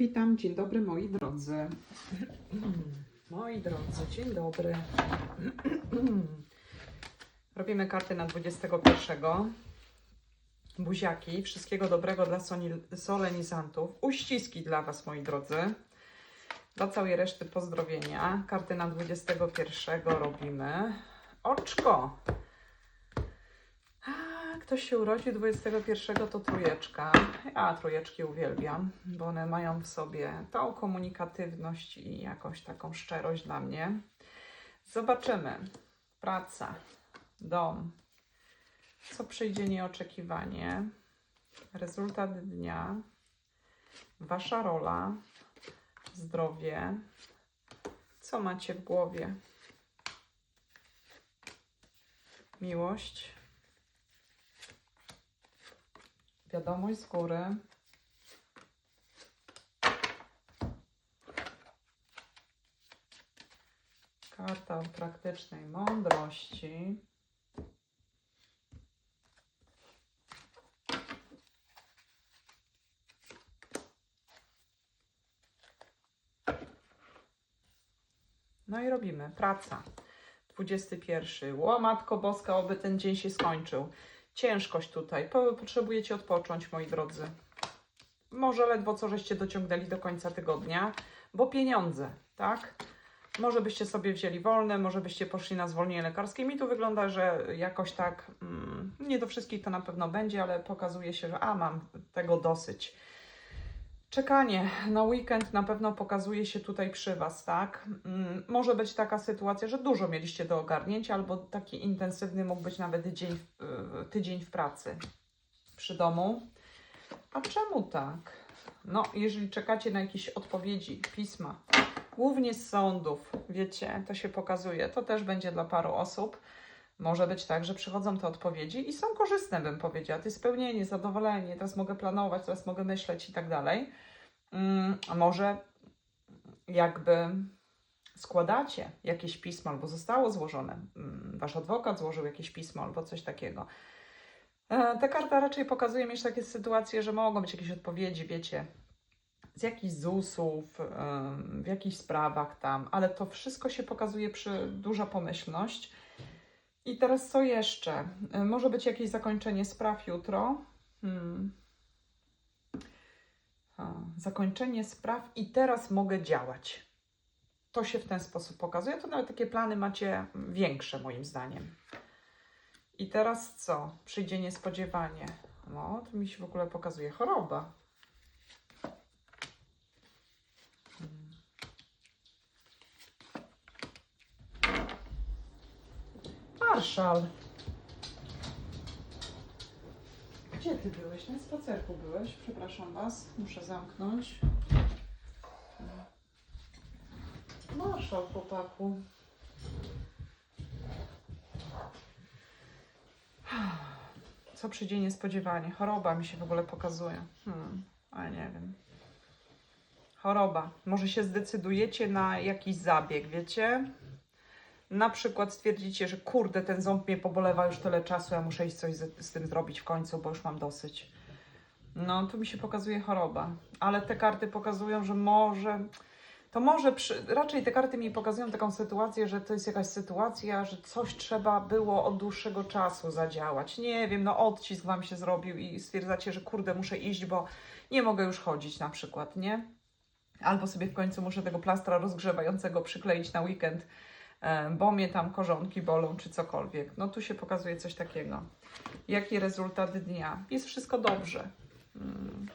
Witam, dzień dobry moi drodzy. Moi drodzy, dzień dobry. Robimy karty na 21. Buziaki, wszystkiego dobrego dla solenizantów. Uściski dla Was, moi drodzy. Dla całej reszty pozdrowienia. Karty na 21 robimy. Oczko. A, Ktoś się urodził 21 to trójeczka. Ja trójeczki uwielbiam, bo one mają w sobie tą komunikatywność i jakąś taką szczerość dla mnie. Zobaczymy. Praca, dom, co przyjdzie nieoczekiwanie, rezultat dnia, wasza rola, zdrowie, co macie w głowie, miłość. Wiadomość z góry. Karta praktycznej mądrości. No i robimy. Praca. 21. Łomatko boska, oby ten dzień się skończył. Ciężkość tutaj. Po- Potrzebujecie odpocząć, moi drodzy. Może ledwo co żeście dociągnęli do końca tygodnia, bo pieniądze, tak? Może byście sobie wzięli wolne, może byście poszli na zwolnienie lekarskie. Mi tu wygląda, że jakoś tak, mm, nie do wszystkich to na pewno będzie, ale pokazuje się, że a, mam tego dosyć. Czekanie na weekend na pewno pokazuje się tutaj przy Was, tak? Mm, Może być taka sytuacja, że dużo mieliście do ogarnięcia, albo taki intensywny mógł być nawet dzień, y, tydzień w pracy przy domu. A czemu tak? No, jeżeli czekacie na jakieś odpowiedzi, pisma, głównie z sądów, wiecie, to się pokazuje, to też będzie dla paru osób. Może być tak, że przychodzą te odpowiedzi i są korzystne, bym powiedziała. To jest spełnienie, zadowolenie, teraz mogę planować, teraz mogę myśleć i tak dalej. Mm, A może jakby składacie jakieś pismo, albo zostało złożone, mm, wasz adwokat złożył jakieś pismo, albo coś takiego. E, Ta karta raczej pokazuje mieć takie sytuacje, że mogą być jakieś odpowiedzi, wiecie, z jakichś ZUS-ów, w jakichś sprawach tam, ale to wszystko się pokazuje przy duża pomyślność. I teraz co jeszcze? E, Może być jakieś zakończenie spraw jutro. Hmm. Zakończenie spraw i teraz mogę działać. To się w ten sposób pokazuje. To nawet takie plany macie większe, moim zdaniem. I teraz co? Przyjdzie niespodziewanie. No, to mi się w ogóle pokazuje choroba. Hmm. Marszal. Gdzie ty byłeś? Na spacerku byłeś? Przepraszam was. Muszę zamknąć. Marszal, chłopaku. Co przyjdzie niespodziewanie? Choroba mi się w ogóle pokazuje. Hmm, ale nie wiem. Choroba. Może się zdecydujecie na jakiś zabieg, wiecie? Na przykład stwierdzicie, że kurde, ten ząb mnie pobolewa już tyle czasu, ja muszę iść coś z, z tym zrobić w końcu, bo już mam dosyć. No, tu mi się pokazuje choroba, ale te karty pokazują, że może. To może przy, raczej te karty mi pokazują taką sytuację, że to jest jakaś sytuacja, że coś trzeba było od dłuższego czasu zadziałać. Nie wiem, no odcisk wam się zrobił i stwierdzacie, że kurde, muszę iść, bo nie mogę już chodzić na przykład, nie? Albo sobie w końcu muszę tego plastra rozgrzewającego przykleić na weekend, bo mnie tam korzonki bolą czy cokolwiek. No tu się pokazuje coś takiego. Jaki rezultat dnia? Jest wszystko dobrze. Mm.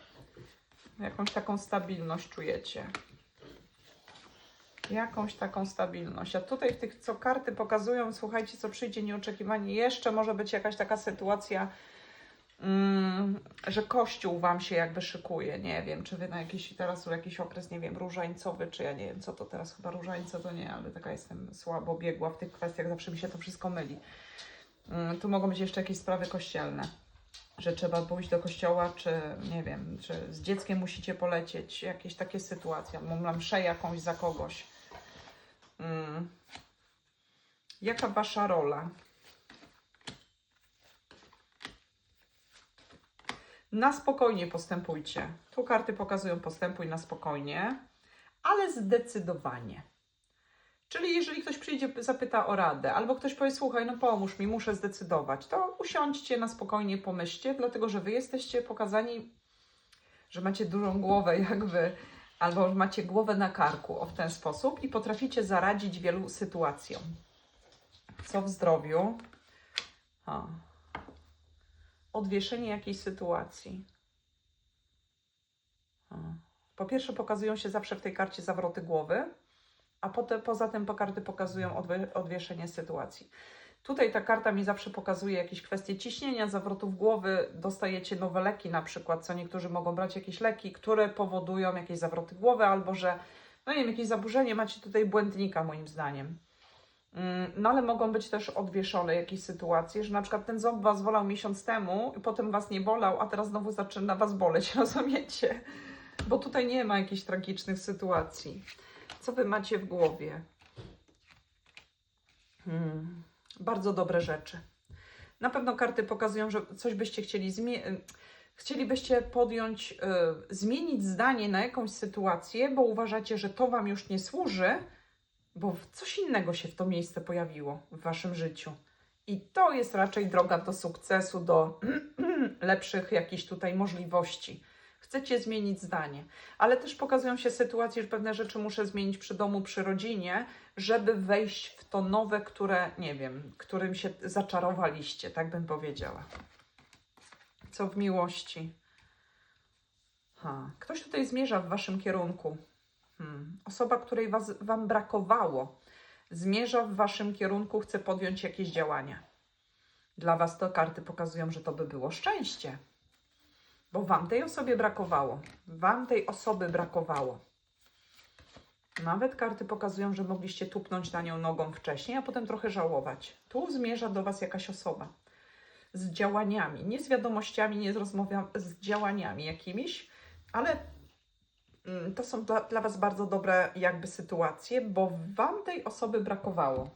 Jakąś taką stabilność czujecie. Jakąś taką stabilność. A tutaj w tych, co karty pokazują, słuchajcie, co przyjdzie nieoczekiwanie, jeszcze może być jakaś taka sytuacja, mm, że kościół wam się jakby szykuje. Nie wiem, czy wy na jakiś teraz jakiś okres, nie wiem, różańcowy, czy ja nie wiem, co to teraz chyba różańce, to nie, ale taka jestem słabo biegła w tych kwestiach, zawsze mi się to wszystko myli. Mm, tu mogą być jeszcze jakieś sprawy kościelne że trzeba pójść do kościoła, czy nie wiem, czy z dzieckiem musicie polecieć, jakieś takie sytuacje, na mszę jakąś za kogoś. Mm. Jaka wasza rola? Na spokojnie postępujcie. Tu karty pokazują postępuj na spokojnie, ale zdecydowanie. Czyli jeżeli ktoś przyjdzie, zapyta o radę, albo ktoś powie, słuchaj, no pomóż mi, muszę zdecydować, to usiądźcie na spokojnie, pomyślcie, dlatego że wy jesteście pokazani, że macie dużą głowę jakby, albo macie głowę na karku, o w ten sposób i potraficie zaradzić wielu sytuacjom. Co w zdrowiu? Odwieszenie jakiejś sytuacji. Po pierwsze pokazują się zawsze w tej karcie zawroty głowy, a potem, poza tym po karty pokazują odwie, odwieszenie sytuacji. Tutaj ta karta mi zawsze pokazuje jakieś kwestie ciśnienia, zawrotów głowy, dostajecie nowe leki na przykład, co niektórzy mogą brać jakieś leki, które powodują jakieś zawroty głowy, albo że, no nie wiem, jakieś zaburzenie, macie tutaj błędnika moim zdaniem. Mm, No ale mogą być też odwieszone jakieś sytuacje, że na przykład ten ząb Was bolał miesiąc temu i potem Was nie bolał, a teraz znowu zaczyna Was boleć, rozumiecie? Bo tutaj nie ma jakichś tragicznych sytuacji. Co Wy macie w głowie? Hmm, bardzo dobre rzeczy. Na pewno karty pokazują, że coś byście chcieli zmienić. Chcielibyście podjąć, y, zmienić zdanie na jakąś sytuację, bo uważacie, że to Wam już nie służy, bo coś innego się w to miejsce pojawiło w Waszym życiu. I to jest raczej droga do sukcesu, do lepszych jakichś tutaj możliwości. Chcecie zmienić zdanie, ale też pokazują się sytuacje, że pewne rzeczy muszę zmienić przy domu, przy rodzinie, żeby wejść w to nowe, które, nie wiem, którym się zaczarowaliście, tak bym powiedziała. Co w miłości? Ha. Ktoś tutaj zmierza w Waszym kierunku. Hmm. Osoba, której was, Wam brakowało, zmierza w Waszym kierunku, chce podjąć jakieś działania. Dla Was to karty pokazują, że to by było szczęście, bo Wam tej osobie brakowało. Wam tej osoby brakowało. Nawet karty pokazują, że mogliście tupnąć na nią nogą wcześniej, a potem trochę żałować. Tu zmierza do Was jakaś osoba z działaniami, nie z wiadomościami, nie z rozmowami, z działaniami jakimiś, ale to są dla, dla Was bardzo dobre jakby sytuacje, bo Wam tej osoby brakowało.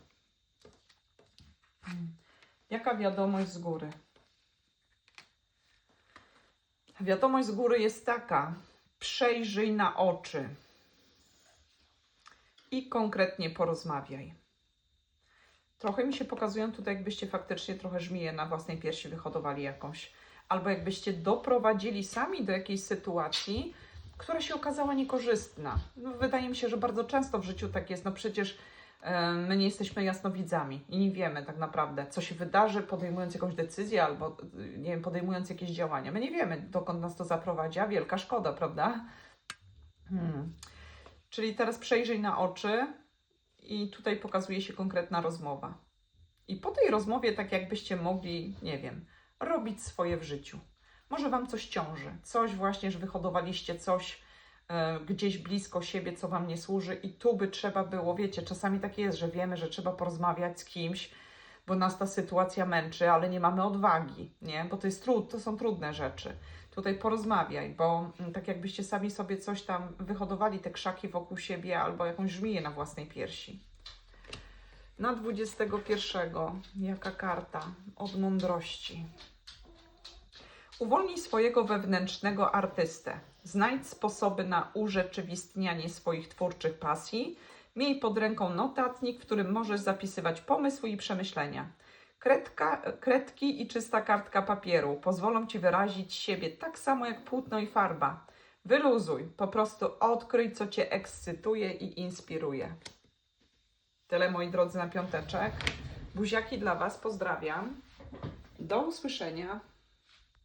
Mm. Jaka wiadomość z góry? Wiadomość z góry jest taka: przejrzyj na oczy i konkretnie porozmawiaj. Trochę mi się pokazują tutaj, jakbyście faktycznie trochę żmiję na własnej piersi wyhodowali jakąś, albo jakbyście doprowadzili sami do jakiejś sytuacji, która się okazała niekorzystna. No, wydaje mi się, że bardzo często w życiu tak jest. No przecież e, my nie jesteśmy jasnowidzami i nie wiemy tak naprawdę, co się wydarzy, podejmując jakąś decyzję albo y, nie wiem, podejmując jakieś działania. My nie wiemy, dokąd nas to zaprowadzi, a wielka szkoda, prawda? Hmm. Czyli teraz przejrzyj na oczy i tutaj pokazuje się konkretna rozmowa. I po tej rozmowie, tak jakbyście mogli, nie wiem, robić swoje w życiu. Może Wam coś ciąży, coś właśnie, że wyhodowaliście coś e, gdzieś blisko siebie, co Wam nie służy i tu by trzeba było, wiecie, czasami tak jest, że wiemy, że trzeba porozmawiać z kimś, bo nas ta sytuacja męczy, ale nie mamy odwagi, nie? Bo to jest trud, to są trudne rzeczy. Tutaj porozmawiaj, bo mm, tak jakbyście sami sobie coś tam wyhodowali, te krzaki wokół siebie albo jakąś żmiję na własnej piersi. Na 21. Jaka karta? Od mądrości. Uwolnij swojego wewnętrznego artystę. Znajdź sposoby na urzeczywistnianie swoich twórczych pasji. Miej pod ręką notatnik, w którym możesz zapisywać pomysły i przemyślenia. Kredka, kredki i czysta kartka papieru pozwolą Ci wyrazić siebie tak samo jak płótno i farba. Wyluzuj, po prostu odkryj, co Cię ekscytuje i inspiruje. Tyle moi drodzy na piąteczek. Buziaki dla Was, pozdrawiam. Do usłyszenia.